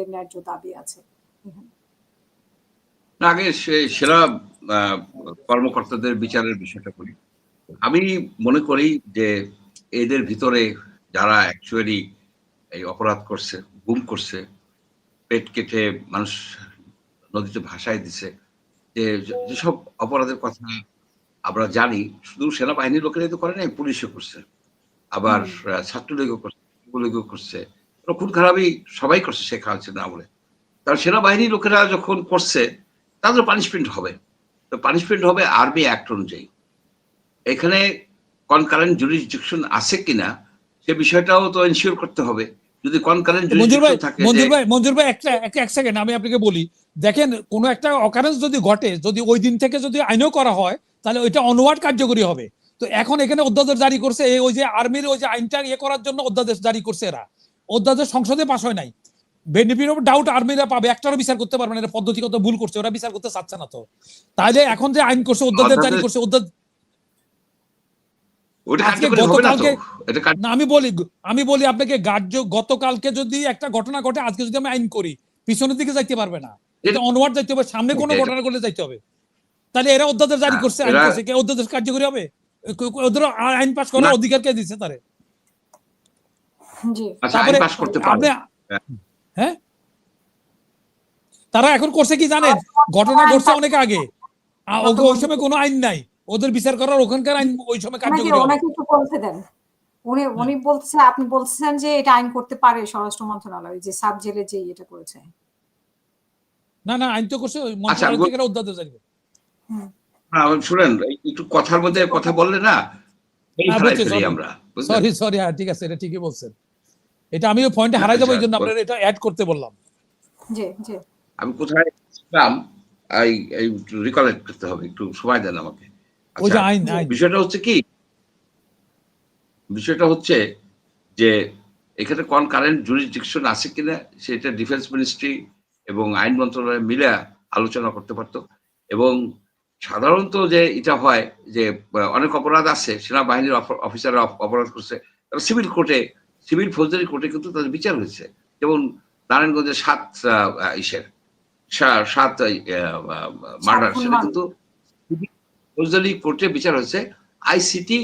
ওদের ন্যায্য দাবি আছে। আগে সেরা কর্মকর্তাদের বিচারের বিষয়টা করি আমি মনে করি যে এদের ভিতরে যারা অ্যাকচুয়ালি এই অপরাধ করছে গুম করছে পেট কেটে মানুষ নদীতে ভাসায় দিছে যে যেসব অপরাধের কথা আমরা জানি শুধু সেনাবাহিনীর লোকেরাই তো করে নাই পুলিশও করছে। আবার ছাত্রলীগও করছে যুবলীগও করছে। খুন খারাপই সবাই করছে শেখ হাসিনা আমলে। কারণ সেনাবাহিনীর লোকেরা যখন করছে তাদের পানিশমেন্ট হবে। তো পানিশমেন্ট হবে আর্মি অ্যাক্ট অনুযায়ী। এখানে কনকারেন্ট জুরিসডিকশন আছে কিনা সে বিষয়টাও তো এনশিওর করতে হবে। যদি কনকারেন্ট মঞ্জুর ভাই জুরিসডিকশন থাকে মঞ্জুর ভাই মঞ্জুর ভাই একটা এক এক সেকেন্ড আমি আপনাকে বলি। দেখেন কোনো একটা অকারেন্স যদি ঘটে যদি ওই দিন থেকে যদি আইনও করা হয় তাহলে ওইটা অনওয়ার্ড কার্যকরী হবে। তো এখন এখানে অধ্যাদেশ জারি করছে এই ওই যে আর্মির ওই যে আইনটা ইয়ে করার জন্য অধ্যাদেশ জারি করছে এরা। অধ্যাদেশ সংসদে পাশ হয় নাই। বেনিফিট অফ ডাউট আর্মিরা পাবে একটারও বিচার করতে পারবে না এটা পদ্ধতিগত ভুল করছে ওরা বিচার করতে চাচ্ছে না তো। তাইলে এখন যে আইন করছে অধ্যাদেশ জারি করছে অধ্যাদেশ না আমি বলি আমি বলি আপনাকে গার্য গতকালকে যদি একটা ঘটনা ঘটে আজকে যদি আমি আইন করি পিছনের দিকে যাইতে পারবে না। এটা অনওয়ার্ড যাইতে হবে সামনে কোনো ঘটনা করলে যাইতে হবে। তাহলে এরা অধ্যাদেশ জারি হ্যাঁ, করছে আইন করছে অধ্যাদেশ কার্যকরী হবে? ওদের আইন পাস করার। অধিকার কে দিচ্ছে তারে? আচ্ছা আইন পাস করতে পারবে। হ্যাঁ। তারা এখন করছে কি জানেন? ঘটনা ঘটছে অনেক আগে। ওকে ওই সময় কোনো আইন নাই। ওদের বিচার করার ওখানকার আইন ওই সময় ওনাকে কার্যকরী ওনাকে একটু বলতে দেন। উনি উনি বলছে আপনি বলছেন যে এটা আইন করতে পারে স্বরাষ্ট্র মন্ত্রণালয় যে সাব জেলে যে এটা করেছে। না না আইন তো করছে আচ্ছা, মন্ত্রণালয় থেকে করছে। না, শুনেন একটু কথার মধ্যে কথা বললে না হ্যাঁ. আমরা সরি সরি হ্যাঁ ঠিক আছে এটা ঠিকই বলছেন। এটা আমি ওই পয়েন্টে হারাই যাব এই জন্য আচ্ছা, আপনার এটা অ্যাড করতে বললাম। জি জি। আমি কোথায় ছিলাম এই এই রিকলেক্ট করতে হবে একটু সময় দেন আমাকে। ওই যে আচ্ছা, আইন বিষয়টা হচ্ছে কি? বিষয়টা হচ্ছে যে এখানে কোন কারেন্ট জুরিসডিকশন আছে কিনা সেটা ডিফেন্স মিনিস্ট্রি এবং আইন মন্ত্রণালয় মিলে আলোচনা করতে পারতো। এবং সাধারণত যে এটা হয় যে অনেক অপরাধ আছে সেনাবাহিনীর অফ- অফিসাররা অপ- অপরাধ করছে তারা সিভিল কোর্টে সিভিল ফৌজদারি কোর্টে কিন্তু তাদের বিচার হয়েছে। যেমন নারায়ণগঞ্জের সাত ইসের সাত মার্ডার সেটা কিন্তু ফৌজদারি কোর্টে বিচার হয়েছে। আইসিটি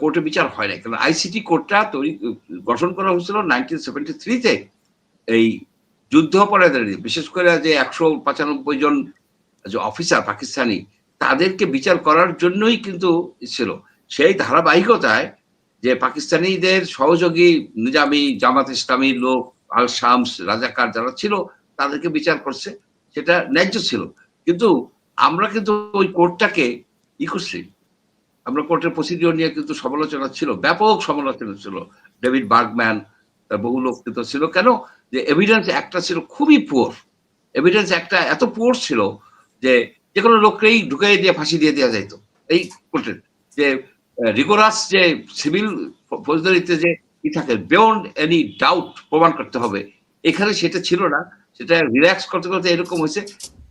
কোর্টে বিচার হয় না কারণ আইসিটি কোর্টটা তৈরি গঠন করা হয়েছিল নাইনটিন সেভেন্টি থ্রিতে। এই যুদ্ধ অপরাধের বিশেষ করে যে একশো পঁচানব্বই জন যে অফিসার পাকিস্তানি তাদেরকে বিচার করার জন্যই কিন্তু ছিল সেই ধারাবাহিকতায় যে পাকিস্তানিদের সহযোগী নিজামি, জামাত ইসলামী লোক, আল শামস, রাজাকার যারা ছিল, তাদেরকে বিচার করছে। সেটা ন্যায্য ছিল। কিন্তু আমরা কিন্তু ওই কোর্টটাকে ই করছি। আমরা কোর্টের প্রসিডিওর নিয়ে কিন্তু সমালোচনা ছিল, ব্যাপক সমালোচনা ছিল। ডেভিড বার্গম্যান বহু লোক কিন্তু ছিল। কেন? যে এভিডেন্স একটা ছিল খুবই পুয়ার এভিডেন্স একটা এত পুয়ার ছিল যে যে কোনো লোককেই ঢুকাই দিয়ে, ফাঁসি দিয়ে দেওয়া যাইতো। এই কোর্টের যে রিগোরাস যে সিভিল ফৌজদারিতে যে ই থাকে বিয়ন্ড এনি ডাউট প্রমাণ করতে হবে। এখানে সেটা ছিল না সেটা রিল্যাক্স করতে করতে এরকম হয়েছে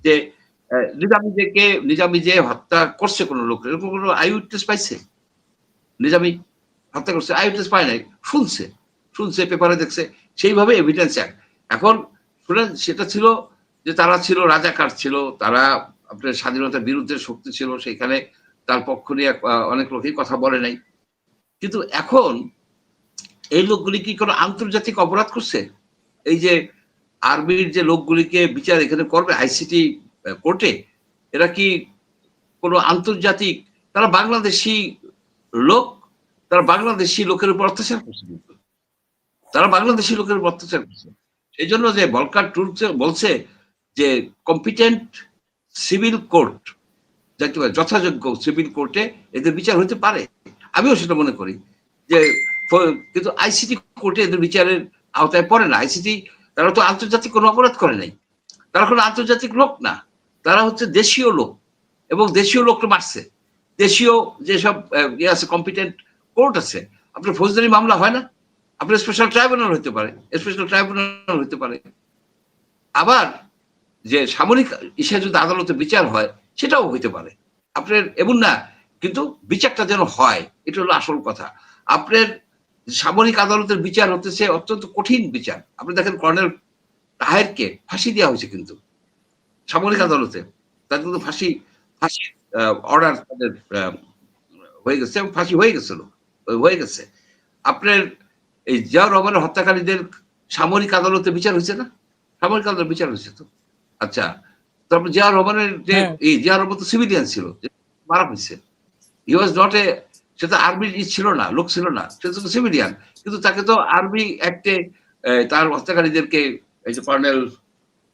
যে আহ, নিজামি যে নিজামি যে হত্যা করছে কোনো লোক এরকম কোনো আই উইটনেস পাইছে? নিজামি হত্যা করছে আই উইটনেস পায় নাই শুনছে শুনছে পেপারে দেখছে সেইভাবে এভিডেন্স এক। এখন শুনেন সেটা ছিল যে তারা ছিল রাজাকার ছিল তারা আপনার স্বাধীনতার বিরুদ্ধে শক্তি ছিল সেখানে তার পক্ষ নিয়ে অনেক লোকই কথা বলে নাই। কিন্তু এখন এই লোকগুলি কি কোনো আন্তর্জাতিক অপরাধ করছে? এই যে আর্মির যে লোকগুলিকে বিচার এখানে করবে আইসিটি কোর্টে, এরা কি কোনো আন্তর্জাতিক, তারা বাংলাদেশি লোক? তারা বাংলাদেশি লোকের উপর অত্যাচার করছে কিন্তু। তারা বাংলাদেশি লোকের উপর অত্যাচার করছে। এই জন্য যে বলকার টুর বলছে যে কম্পিটেন্ট সিভিল কোর্ট যাকে বলে যথাযোগ্য সিভিল কোর্টে এদের বিচার হতে পারে। আমিও সেটা মনে করি যে কিন্তু আইসিটি কোর্টে এদের বিচারের আওতায় পড়ে না। আইসিটি তারা তো আন্তর্জাতিক কোনো অপরাধ করে নাই। তারা কোনো আন্তর্জাতিক লোক না। তারা হচ্ছে দেশীয় লোক এবং দেশীয় লোকটা মারছে। দেশীয় যেসব ইয়ে আছে কম্পিটেন্ট কোর্ট আছে, আপনার ফৌজদারি মামলা হয় না। আপনার স্পেশাল ট্রাইব্যুনাল হতে পারে স্পেশাল ট্রাইব্যুনাল হতে পারে। আবার যে সামরিক ইসে যদি আদালতে বিচার হয় সেটাও হইতে পারে। আপনার এমন না, কিন্তু বিচারটা যেন হয়, এটা হলো আসল কথা। আপনার সামরিক আদালতের বিচার হতেছে অত্যন্ত কঠিন বিচার। আপনি দেখেন কর্নেল তাহেরকে ফাঁসি দেওয়া হয়েছে কিন্তু, সামরিক আদালতে। তাদের কিন্তু ফাঁসি ফাঁসি অর্ডার তাদের হয়ে গেছে, এবং ফাঁসি হয়ে গেছিল, হয়ে গেছে। আপনার এই জিয়াউর রহমানের হত্যাকারীদের সামরিক আদালতে বিচার হয়েছে না? সামরিক আদালতে বিচার হয়েছে তো? আচ্ছা তারপর জিয়াউর রহমানের যে হ্যাঁ। এই জিয়াউর রহমান তো সিভিলিয়ান ছিল মারা হয়েছে হি ওয়াজ নট এ সে তো আর্মির ই ছিল না লোক ছিল না সে তো সিভিলিয়ান কিন্তু তাকে তো আর্মি অ্যাক্টে তার হত্যাকারীদেরকে এই যে কর্নেল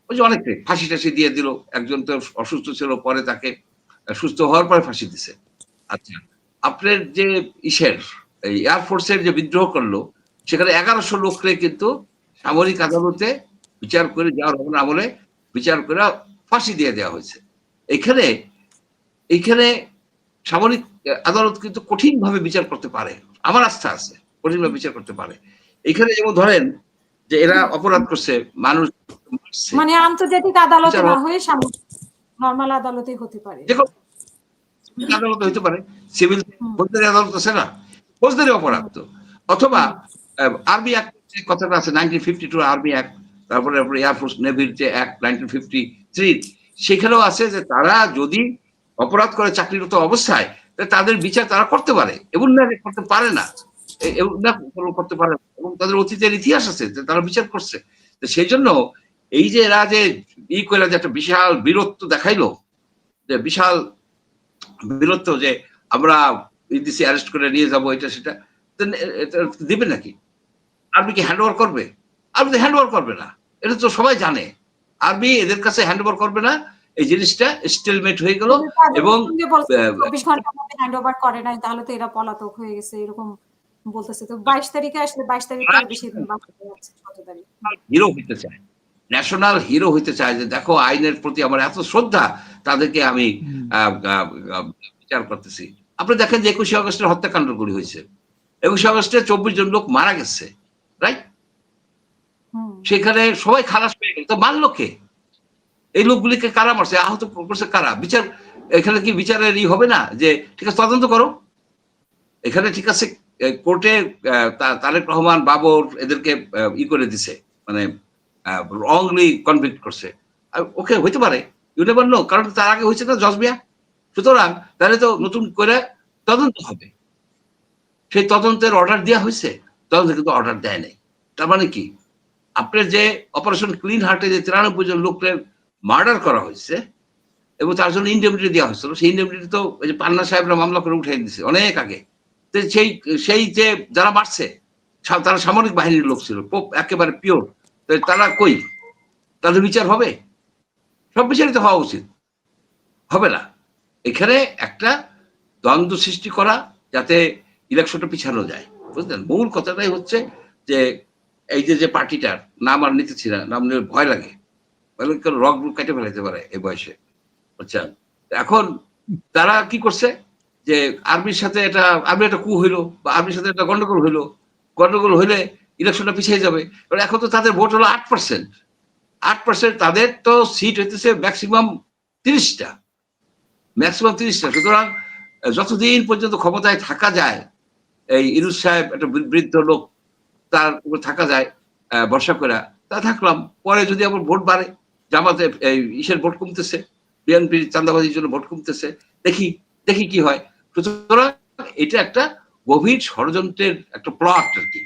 ওই যে অনেকে ফাঁসি টাসি দিয়ে দিল। একজন তো অসুস্থ ছিল পরে তাকে সুস্থ হওয়ার পরে ফাঁসি দিছে। আচ্ছা আপনার যে ইসের এই এয়ারফোর্সের যে বিদ্রোহ করল সেখানে এগারোশো লোককে কিন্তু সামরিক আদালতে বিচার করে যাওয়ার আমলে বিচার করে ফাঁসি দিয়ে দেওয়া হয়েছে। এখানে এখানে সামরিক আদালত কিন্তু কঠিন ভাবে বিচার করতে পারে। আমার আস্থা আছে কঠিন ভাবে বিচার করতে পারে। এখানে যেমন ধরেন যে এরা অপরাধ করছে মানুষ মানে আন্তর্জাতিক আদালতে না হয়ে। নর্মাল আদালতেই হতে পারে। আদালত হইতে পারে। সিভিল ফৌজদারি আদালত আছে না? ফৌজদারি অপরাধ তো। অথবা আর্মি অ্যাক্ট কথাটা আছে nineteen fifty two army act তারপরে এয়ারফোর্স নেভির যে অ্যাক্ট নাইনটিন ফিফটি থ্রি সেখানেও আছে যে তারা যদি অপরাধ করে চাকরিরত অবস্থায় তাদের বিচার তারা করতে পারে। এবং না করতে পারে না। এবং না করতে পারে। এবং তাদের অতীতের ইতিহাস আছে যে তারা বিচার করছে। সেই জন্য এই যে এরা যে ই করে যে একটা বিশাল বীরত্ব দেখাইলো, যে বিশাল বীরত্ব যে আমরা ইদিসি অ্যারেস্ট করে নিয়ে যাব এটা সেটা দিবে নাকি? আর্মি কি হ্যান্ড ওভার করবে? আর্মি তো হ্যান্ড ওভার করবে না। এটা তো সবাই জানে। আর্মি এদের কাছে হ্যান্ড ওভার করবে না। এই জিনিসটা স্টেলমেট হয়ে গেল এবং চব্বিশ ঘণ্টার মধ্যে হ্যান্ড ওভার করে নাই তাহলে তো এরা পলাতক হয়ে গেছে এরকম বলতেছে। তো বাইশ তারিখে আসলে বাইশ তারিখ বেশি হিরো হইতে চায়। ন্যাশনাল হিরো হইতে চায় যে দেখো আইনের প্রতি আমার এত শ্রদ্ধা তাদেরকে আমি বিচার করতেছি। আপনি দেখেন যে একুশে আগস্টের হত্যাকাণ্ডগুলি হয়েছে। একুশে আগস্টে চব্বিশ জন লোক মারা গেছে রাইট সেখানে সবাই খালাস পেয়ে গেল। তো মারলো কে? এই লোকগুলিকে কারা মারছে? আহত করছে কারা? বিচার এখানে কি বিচারের ই হবে না? যে ঠিক আছে, তদন্ত করো। এখানে ঠিক আছে কোর্টে তারেক রহমান, বাবর এদেরকে ই করে দিছে। মানে রংলি কনভিক্ট করছে। ওকে হইতে পারে। ইউ নেভার নো কারণ তার আগে হয়েছে না জজবিয়া। সুতরাং তাহলে তো নতুন করে তদন্ত হবে। সেই তদন্তের অর্ডার দেওয়া হয়েছে। তদন্ত কিন্তু অর্ডার দেয় নাই। তার মানে কি? আপনার যে অপারেশন ক্লিন হার্টে যে তিরানব্বই জন লোকের মার্ডার করা হয়েছে, এবং তার জন্য ইন্ডেমনিটি দেওয়া হয়েছিল সেই ইন্ডেমনিটি তো ওই যে পান্না সাহেবরা মামলা করে উঠে দিছে অনেক আগে। তো সেই সেই যে যারা মারছে তারা সামরিক বাহিনীর লোক ছিল একেবারে পিওর তো তারা কই? তাদের বিচার হবে? সব বিচারিত হওয়া উচিত। হবে না। এখানে একটা দ্বন্দ্ব সৃষ্টি করা যাতে ইলেকশনটা পিছানো যায়। বুঝলেন? মূল কথাটাই হচ্ছে যে এই যে যে পার্টিটার নাম আর নিতেছি না নাম নিলে ভয় লাগে। কেন রক রুক কেটে ফেলাইতে পারে এই বয়সে। আচ্ছা এখন তারা কি করছে? যে আর্মির সাথে এটা আর্মি একটা কু হইল বা আর্মির সাথে একটা গন্ডগোল হইল। গন্ডগোল হইলে ইলেকশনটা পিছিয়ে যাবে। এখন তো তাদের ভোট হলো আট পার্সেন্ট আট পার্সেন্ট তাদের তো সিট হইতেছে ম্যাক্সিমাম তিরিশটা। ম্যাক্সিমাম তিরিশটা। সুতরাং, যতদিন পর্যন্ত ক্ষমতায় থাকা যায়, এই ইনুস সাহেব একটা বৃদ্ধ লোক তার উপর থাকা যায় ভরসা করে তা থাকলাম। পরে যদি আবার ভোট বাড়ে, জামাতে, এই, ইসের ভোট কমতেছে বিএনপির চান্দাবাজির জন্য ভোট কমতেছে, দেখি দেখি কি হয়। সুতরাং এটা একটা গভীর ষড়যন্ত্রের একটা প্লট আর কি।